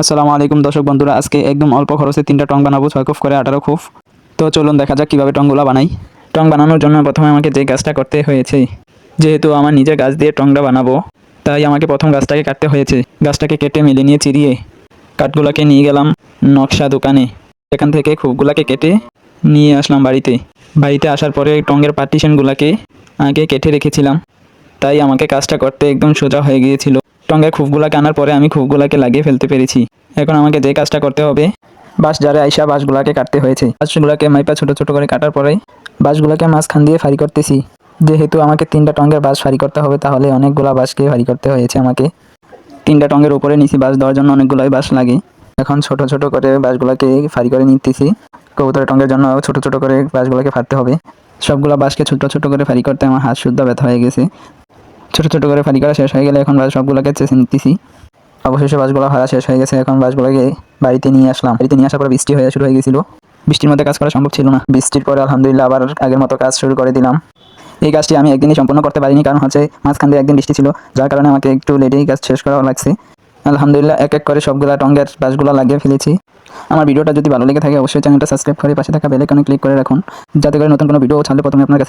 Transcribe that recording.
আসসালামু আলাইকুম দর্শক বন্ধুরা, আজকে একদম অল্প খরচে তিনটা টং বানাবো, ছয় খুব করে আঠারো খুব তো চলুন দেখা যাক কীভাবে টংগুলো বানাই। টং বানানোর জন্য প্রথমে আমাকে যে গাছটা করতে হয়েছে, যেহেতু আমার নিজের গাছ দিয়ে টংটা বানাবো, তাই আমাকে প্রথম গাছটাকে কাটতে হয়েছে। গাছটাকে কেটে মেলে নিয়ে চিরিয়ে কাঠগুলোকে নিয়ে গেলাম নকশা দোকানে। সেখান থেকে খুবগুলাকে কেটে নিয়ে আসলাম বাড়িতে। বাড়িতে আসার পরে টঙ্গের পার্টিশনগুলোকে আগে কেটে রেখেছিলাম, তাই আমাকে কাজটা করতে একদম সোজা হয়ে গিয়েছিল। টঙ্গের খুবগুলাকে আনার পরে আমি খুবগুলাকে লাগিয়ে ফেলতে পেরেছি। এখন আমাকে যে কাজটা করতে হবে বাঁশ যারে আইসা বাঁশগুলাকে কাটতে হয়েছে। বাঁশগুলাকে মাইপা ছোট ছোট করে কাটার পরে বাঁশগুলাকে মাঝখান দিয়ে ফাড়ি করতেছি। যেহেতু আমাকে তিনটা টঙ্গের বাঁশ ফাড়ি করতে হবে, তাহলে অনেকগুলা বাঁশকে ফাড়ি করতে হয়েছে আমাকে। তিনটা টঙ্গের উপরে নিচে বাঁশ দেওয়ার জন্য অনেকগুলোই বাঁশ লাগে। এখন ছোট ছোট করে বাঁশগুলোকে ফাড়ি করে নিতেছি। কবুতরের টঙ্গের জন্য ছোট ছোট করে বাঁশগুলোকে ফাড়তে হবে। সবগুলো বাঁশকে ছোট ছোট করে ফাড়ি করতে আমার হাত শুদ্ধ ব্যথা হয়ে গেছে। ছোট ছোট করে ফাড়ি করা শেষ হয়ে গেলে এখন বাস সবগুলোকে চেষে নিতেছি। অবশেষে বাসগুলো ভাড়া শেষ হয়ে গেছে, এখন বাসগুলোকে বাড়িতে নিয়ে আসলাম। বাড়িতে নিয়ে আসার পর বৃষ্টি হয়ে শুরু হয়ে গেছিল। বৃষ্টির মধ্যে কাজ করা সম্ভব ছিল না। বৃষ্টির পরে আলহামদুলিল্লাহ আবার আগের মতো কাজ শুরু করে দিলাম। এই কাজটি আমি একদিনই সম্পূর্ণ করতে পারিনি, কারণ হচ্ছে মাঝখান দিয়ে একদিন বৃষ্টি ছিল, যার কারণে আমাকে একটু লেটেই কাজ শেষ করা লাগছে। আলহামদুলিল্লাহ এক এক করে সবগুলা টঙ্গের বাসগুলো লাগিয়ে ফেলেছি। আমার ভিডিওটা যদি ভালো লেগে থাকে, অবশ্যই চ্যানেলটা সাবস্ক্রাইব করে পাশে থাকা বেলাইকনে ক্লিক করে রাখুন। যাতে করে নতুন কোনো ভিডিও ছাড়লে প্রথমে আপনার কাছে